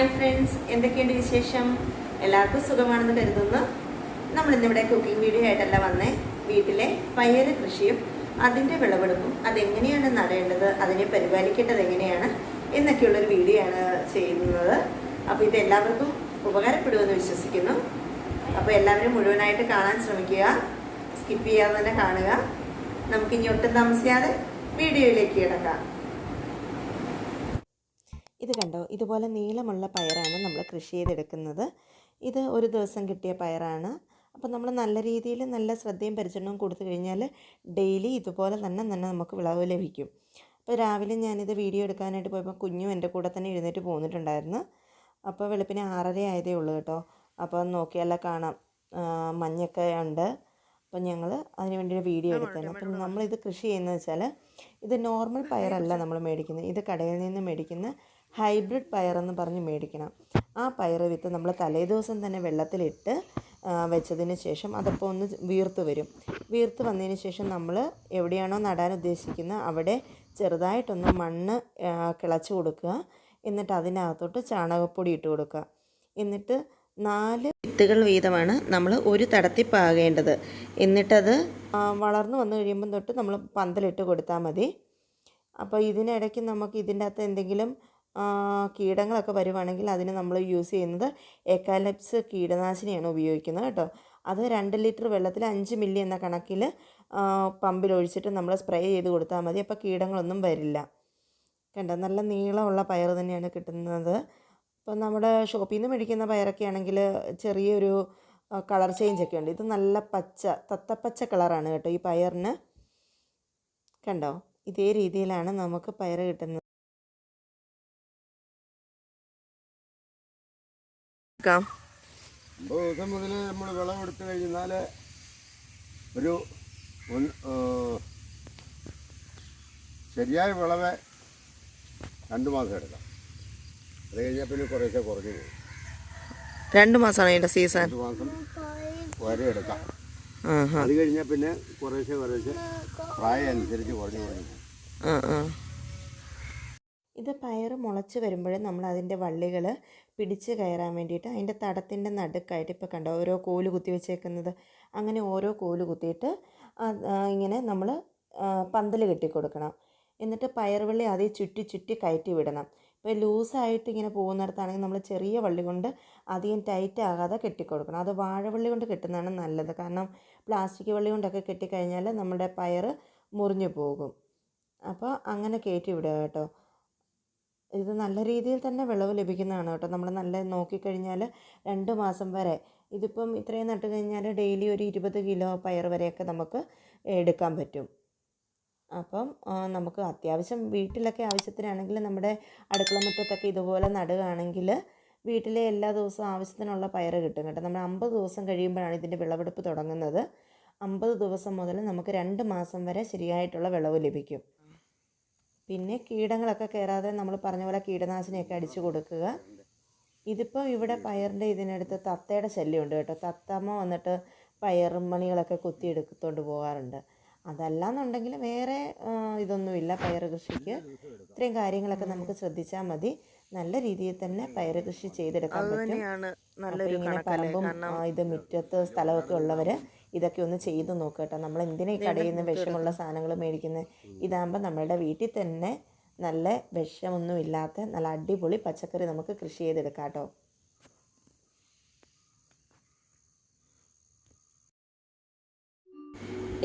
Hi friends എന്തൊക്കെയുണ്ട് വിശേഷം? എല്ലാവർക്കും സുഖമാണെന്ന് കരുതുന്നു. നമ്മൾ ഇന്നിവിടെ കുക്കിംഗ് വീഡിയോ ആയിട്ടല്ല വന്നേ. വീട്ടിലെ പയറ് കൃഷിയും അതിന്റെ വിളവെടുപ്പും അതെങ്ങനെയാണ് നടേണ്ടത് അതിനെ പരിപാലിക്കേണ്ടത് എങ്ങനെയാണ് എന്നൊക്കെയുള്ളൊരു വീഡിയോ ആണ് ചെയ്യുന്നത്. അപ്പോൾ ഇത് എല്ലാവർക്കും ഉപകാരപ്പെടുമെന്ന് വിശ്വസിക്കുന്നു. അപ്പോൾ എല്ലാവരും മുഴുവനായിട്ട് കാണാൻ ശ്രമിക്കുക സ്കിപ്പ് ചെയ്യാതെ തന്നെ കാണുക. നമുക്കിനി ഒട്ടും താമസിയാതെ വീഡിയോയിലേക്ക് കിടക്കാം. ഇത് കണ്ടോ? ഇതുപോലെ നീളമുള്ള പയറാണ് നമ്മൾ കൃഷി ചെയ്തെടുക്കുന്നത്. ഇത് ഒരു ദിവസം കിട്ടിയ പയറാണ്. അപ്പോൾ നമ്മൾ നല്ല രീതിയിൽ നല്ല ശ്രദ്ധയും പരിചരണവും കൊടുത്തു കഴിഞ്ഞാൽ ഡെയിലി ഇതുപോലെ തന്നെ തന്നെ നമുക്ക് വിളവ് ലഭിക്കും. അപ്പോൾ രാവിലെ ഞാനിത് വീഡിയോ എടുക്കാനായിട്ട് പോയപ്പോൾ കുഞ്ഞു എന്റെ കൂടെ തന്നെ എഴുന്നേറ്റ് പോന്നിട്ടുണ്ടായിരുന്നു. അപ്പോൾ വെളുപ്പിന് ആറര ആയതേ ഉള്ളൂ കേട്ടോ. അപ്പോൾ നോക്കിയാൽ കാണാം. മഞ്ഞൊക്കെ ഉണ്ട്. അപ്പം ഞങ്ങൾ അതിന് വേണ്ടി ഒരു വീഡിയോ എടുത്തതാണ് അപ്പം നമ്മളിത് കൃഷി ചെയ്യുന്നത് വെച്ചാൽ ഇത് നോർമൽ പയറല്ല നമ്മൾ മേടിക്കുന്നത്. ഇത് കടയിൽ നിന്ന് മേടിക്കുന്ന ഹൈബ്രിഡ് പയറെന്ന് പറഞ്ഞ് മേടിക്കണം. ആ പയറ് വിത്ത് നമ്മൾ തലേ ദിവസം തന്നെ വെള്ളത്തിലിട്ട് വെച്ചതിന് ശേഷം അതപ്പോൾ ഒന്ന് വീർത്ത് വരും. വീർത്ത് വന്നതിന് ശേഷം നമ്മൾ എവിടെയാണോ നടാൻ ഉദ്ദേശിക്കുന്നത് അവിടെ ചെറുതായിട്ടൊന്ന് മണ്ണ് കിളച്ച് കൊടുക്കുക. എന്നിട്ട് അതിനകത്തോട്ട് ചാണകപ്പൊടി ഇട്ട് കൊടുക്കുക. എന്നിട്ട് നാല് വിത്തുകൾ വീതമാണ് നമ്മൾ ഒരു തടത്തിൽ പാകേണ്ടത്. എന്നിട്ടത് വളർന്നു വന്നു കഴിയുമ്പം തൊട്ട് നമ്മൾ പന്തലിട്ട് കൊടുത്താൽ മതി. അപ്പോൾ ഇതിനിടയ്ക്ക് നമുക്ക് ഇതിന്റെ അകത്ത് എന്തെങ്കിലും കീടങ്ങളൊക്കെ വരുവാണെങ്കിൽ അതിന് നമ്മൾ യൂസ് ചെയ്യുന്നത് എക്കാലപ്സ് കീടനാശിനിയാണ് ഉപയോഗിക്കുന്നത് കേട്ടോ. അത് രണ്ട് ലിറ്റർ വെള്ളത്തിൽ അഞ്ച് മില്ലി എന്ന കണക്കിൽ പമ്പിൽ ഒഴിച്ചിട്ട് നമ്മൾ സ്പ്രേ ചെയ്ത് കൊടുത്താൽ മതി. അപ്പോൾ കീടങ്ങളൊന്നും വരില്ല. കണ്ടോ? നല്ല നീളമുള്ള പയർ തന്നെയാണ് കിട്ടുന്നത്. ഇപ്പം നമ്മുടെ ഷോപ്പിൽ നിന്ന് മേടിക്കുന്ന പയറൊക്കെ ആണെങ്കിൽ ചെറിയൊരു കളർ ചേഞ്ച് ഒക്കെ ഉണ്ട്. ഇത് നല്ല പച്ച തത്തപ്പച്ച കളറാണ് കേട്ടോ ഈ പയറിന്. കണ്ടോ? ഇതേ രീതിയിലാണ് നമുക്ക് പയർ കിട്ടുന്നത്. അമ്പത് ദിവസം മുതൽ നമ്മൾ വിളവെടുത്ത് കഴിഞ്ഞാൽ ഒരു ശരിയായ വിളവ് രണ്ട് മാസം എടുക്കാം. അത് കഴിഞ്ഞാൽ പിന്നെ കുറേശ്ശെ കുറഞ്ഞു പോകും. രണ്ട് മാസമാണ് അതിന്റെ സീസൺ രണ്ട് മാസം വരെ എടുക്കാം. അത് കഴിഞ്ഞാൽ പിന്നെ കുറേശ്ശെ കുറേശ്ശെ പ്രായം അനുസരിച്ച് കുറഞ്ഞു കുറഞ്ഞു പോകും. ഇത് പയർ മുളച്ച് വരുമ്പോൾ നമ്മൾ അതിന്റെ വള്ളികൾ പിടിച്ച് കയറാൻ വേണ്ടിയിട്ട് അതിന്റെ തടത്തിന്റെ നടുക്കായിട്ട് ഇപ്പോൾ കണ്ടോ ഓരോ കോൽ കുത്തി വെച്ചേക്കുന്നത്. അങ്ങനെ ഓരോ കോൽ കുത്തിയിട്ട് ഇങ്ങനെ നമ്മൾ പന്തൽ കെട്ടിക്കൊടുക്കണം. എന്നിട്ട് പയറുവള്ളി അതിൽ ചുറ്റി ചുറ്റി കയറ്റി വിടണം. ഇപ്പോൾ ലൂസായിട്ട് ഇങ്ങനെ പോകുന്നിടത്താണെങ്കിൽ നമ്മൾ ചെറിയ വള്ളി കൊണ്ട് അധികം ടൈറ്റ് ആകാതെ കെട്ടിക്കൊടുക്കണം. അത് വാഴവള്ളി കൊണ്ട് കെട്ടുന്നതാണ് നല്ലത്. കാരണം പ്ലാസ്റ്റിക് വള്ളി കൊണ്ടൊക്കെ കെട്ടിക്കഴിഞ്ഞാൽ നമ്മുടെ പയർ മുറിഞ്ഞു പോകും. അപ്പോൾ അങ്ങനെ കയറ്റി വിടുക കേട്ടോ. ഇത് നല്ല രീതിയിൽ തന്നെ വിളവ് ലഭിക്കുന്നതാണ് കേട്ടോ. നമ്മൾ നല്ല നോക്കിക്കഴിഞ്ഞാൽ രണ്ട് മാസം വരെ. ഇതിപ്പം ഇത്രയും നട്ട് കഴിഞ്ഞാൽ ഡെയിലി ഒരു ഇരുപത് കിലോ പയർ വരെയൊക്കെ നമുക്ക് എടുക്കാൻ പറ്റും. അപ്പം നമുക്ക് അത്യാവശ്യം വീട്ടിലൊക്കെ ആവശ്യത്തിനാണെങ്കിൽ നമ്മുടെ അടുക്കള മുറ്റത്തൊക്കെ ഇതുപോലെ നടുകയാണെങ്കിൽ വീട്ടിലെ എല്ലാ ദിവസവും ആവശ്യത്തിനുള്ള പയർ കിട്ടും കേട്ടോ. നമ്മൾ അമ്പത് ദിവസം കഴിയുമ്പോഴാണ് ഇതിന്റെ വിളവെടുപ്പ് തുടങ്ങുന്നത്. അമ്പത് ദിവസം മുതൽ നമുക്ക് രണ്ട് മാസം വരെ ശരിയായിട്ടുള്ള വിളവ് ലഭിക്കും. പിന്നെ കീടങ്ങളൊക്കെ കയറാതെ നമ്മൾ പറഞ്ഞ പോലെ കീടനാശിനിയൊക്കെ അടിച്ചു കൊടുക്കുക. ഇതിപ്പോൾ ഇവിടെ പയറിന്റെ ഇതിനടുത്ത് തത്തയുടെ ശല്യമുണ്ട് കേട്ടോ. തത്തമ്മ വന്നിട്ട് പയറും മണികളൊക്കെ കുത്തി എടുത്തുകൊണ്ട് പോകാറുണ്ട്. അതല്ലാന്നുണ്ടെങ്കിൽ വേറെ ഇതൊന്നുമില്ല പയർ കൃഷിക്ക്. ഇത്രയും കാര്യങ്ങളൊക്കെ നമുക്ക് ശ്രദ്ധിച്ചാൽ മതി. നല്ല രീതിയിൽ തന്നെ പയർ കൃഷി ചെയ്തെടുക്കാൻ പറ്റും. ഇങ്ങനെ പറമ്പും ഇത് മുറ്റത്ത് സ്ഥലമൊക്കെ ഉള്ളവർ ഇതൊക്കെ ഒന്ന് ചെയ്ത് നോക്കുക കേട്ടോ. നമ്മൾ എന്തിനാ ഈ കടയിൽ നിന്ന് വിഷമുള്ള സാധനങ്ങൾ മേടിക്കുന്നത് ഇതാകുമ്പോൾ നമ്മളുടെ വീട്ടിൽ തന്നെ നല്ല വിഷമൊന്നും ഇല്ലാത്ത നല്ല അടിപൊളി പച്ചക്കറി നമുക്ക് കൃഷി ചെയ്തെടുക്കാം കേട്ടോ.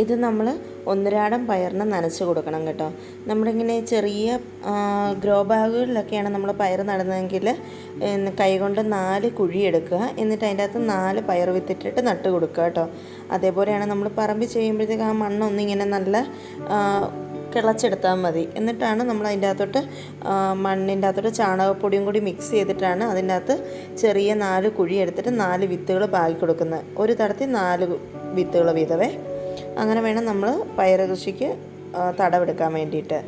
ഇത് നമ്മൾ ഒന്നരാടം പയറിന് നനച്ച് കൊടുക്കണം കേട്ടോ. നമ്മളിങ്ങനെ ചെറിയ ഗ്രോ ബാഗുകളിലൊക്കെയാണ് നമ്മൾ പയർ നടുന്നതെങ്കിൽ കൈകൊണ്ട് നാല് കുഴി എടുക്കുക. എന്നിട്ട് അതിന്റെ അകത്ത് നാല് പയർ വിത്തിട്ടിട്ട് നട്ട് കൊടുക്കുക കേട്ടോ. അതേപോലെയാണ് നമ്മൾ പറമ്പിൽ ചെയ്യുമ്പോഴത്തേക്ക് ആ മണ്ണൊന്നും ഇങ്ങനെ നല്ല കിളച്ചെടുത്താൽ മതി. എന്നിട്ടാണ് നമ്മൾ അതിന്റെ അകത്തോട്ട് മണ്ണിന്റെ അകത്തോട്ട് ചാണകപ്പൊടിയും കൂടി മിക്സ് ചെയ്തിട്ടാണ് അതിന്റെ അകത്ത് ചെറിയ നാല് കുഴി എടുത്തിട്ട് നാല് വിത്തുകൾ പാകി കൊടുക്കുന്നത്. ഒരു തരത്തിൽ നാല് വിത്തുകൾ വീതമേ അങ്ങനെ വേണം നമ്മൾ പയർ കൃഷിക്ക് തടവെടുക്കാൻ വേണ്ടിയിട്ട്.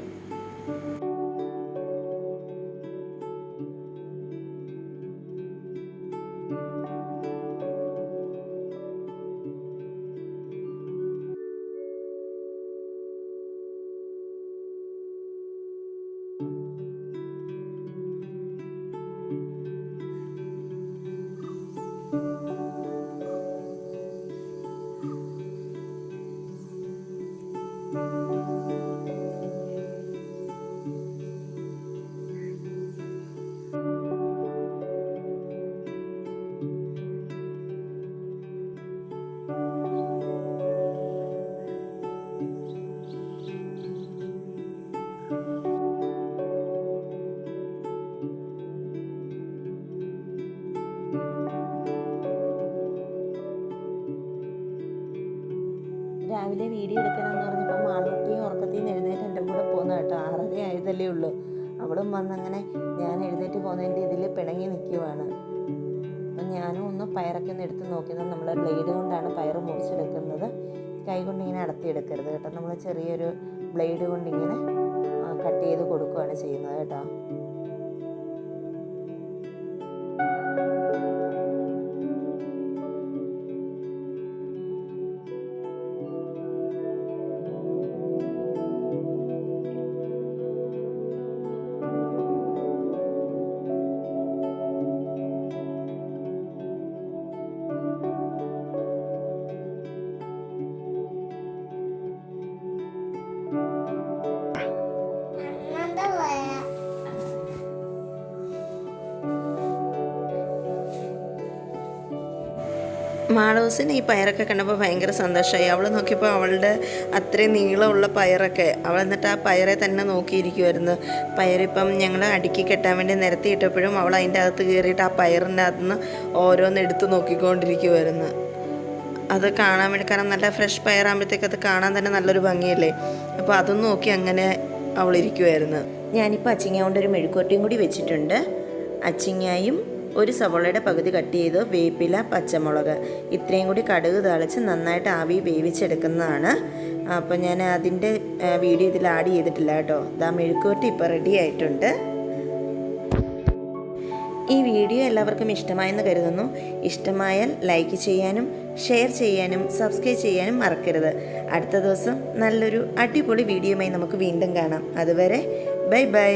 Música വീഡിയോ എടുക്കണമെന്ന് പറഞ്ഞപ്പോൾ മാളൂട്ടിയും ഉറക്കത്തിൽ എഴുന്നേറ്റ് എന്റെ കൂടെ പോകുന്ന കേട്ടോ. ആറര ആയതല്ലേ ഉള്ളൂ. അവളും വന്നങ്ങനെ ഞാൻ എഴുന്നേറ്റ് പോകുന്നതിന്റെ ഇതിൽ പിണങ്ങി നിൽക്കുവാണ്. അപ്പം ഞാനും ഒന്ന് പയറൊക്കെ ഒന്ന് എടുത്ത് നോക്കിയത് നമ്മൾ ബ്ലേഡ് കൊണ്ടാണ് പയർ മുറിച്ചെടുക്കുന്നത്. കൈ കൊണ്ട് ഇങ്ങനെ അടത്തിയെടുക്കരുത് കേട്ടോ. നമ്മൾ ചെറിയൊരു ബ്ലേഡ് കൊണ്ട് ഇങ്ങനെ കട്ട് ചെയ്ത് കൊടുക്കുകയാണ് ചെയ്യുന്നത് കേട്ടോ. മാളൂസിന് ഈ പയറൊക്കെ കണ്ടപ്പോൾ ഭയങ്കര സന്തോഷമായി അവൾ നോക്കിയപ്പോൾ അവളുടെ അത്രയും നീളമുള്ള പയറൊക്കെ അവൾ എന്നിട്ട് ആ പയറെ തന്നെ നോക്കിയിരിക്കുമായിരുന്നു പയറിപ്പം ഞങ്ങൾ അടുക്കി കെട്ടാൻ വേണ്ടി നിരത്തി ഇട്ടപ്പോഴും അവൾ അതിന്റെ അകത്ത് കയറിയിട്ട് ആ പയറിന്റെ അകത്ത് നിന്ന് ഓരോന്ന് എടുത്ത് നോക്കിക്കൊണ്ടിരിക്കുമായിരുന്നു അത് കാണാൻ വേണ്ടി കാരണം നല്ല ഫ്രഷ് പയറാകുമ്പോഴത്തേക്ക് അത് കാണാൻ തന്നെ നല്ലൊരു ഭംഗിയല്ലേ? അപ്പോൾ അതും നോക്കി അങ്ങനെ അവളിരിക്കുമായിരുന്നു ഞാനിപ്പോൾ അച്ചിങ്ങ കൊണ്ടൊരു ഒരു മെഴുക്കുവരട്ടിയും കൂടി വെച്ചിട്ടുണ്ട്. അച്ചിങ്ങായും ഒരു സവോളയുടെ പകുതി കട്ട് ചെയ്ത് വേപ്പില പച്ചമുളക്. ഇത്രയും കൂടി കടുക് തളിച്ച് നന്നായിട്ട് ആവി വേവിച്ചെടുക്കുന്നതാണ്. അപ്പോൾ ഞാൻ അതിന്റെ വീഡിയോ ഇതിൽ ആഡ് ചെയ്തിട്ടില്ല കേട്ടോ. ദാ മെഴുക്കുവരട്ടി ഇപ്പോൾ റെഡി ആയിട്ടുണ്ട്. ഈ വീഡിയോ എല്ലാവർക്കും ഇഷ്ടമായെന്ന് കരുതുന്നു. ഇഷ്ടമായാൽ ലൈക്ക് ചെയ്യാനും ഷെയർ ചെയ്യാനും സബ്സ്ക്രൈബ് ചെയ്യാനും മറക്കരുത്. അടുത്ത ദിവസം നല്ലൊരു അടിപൊളി വീഡിയോയുമായി നമുക്ക് വീണ്ടും കാണാം. അതുവരെ ബൈ ബൈ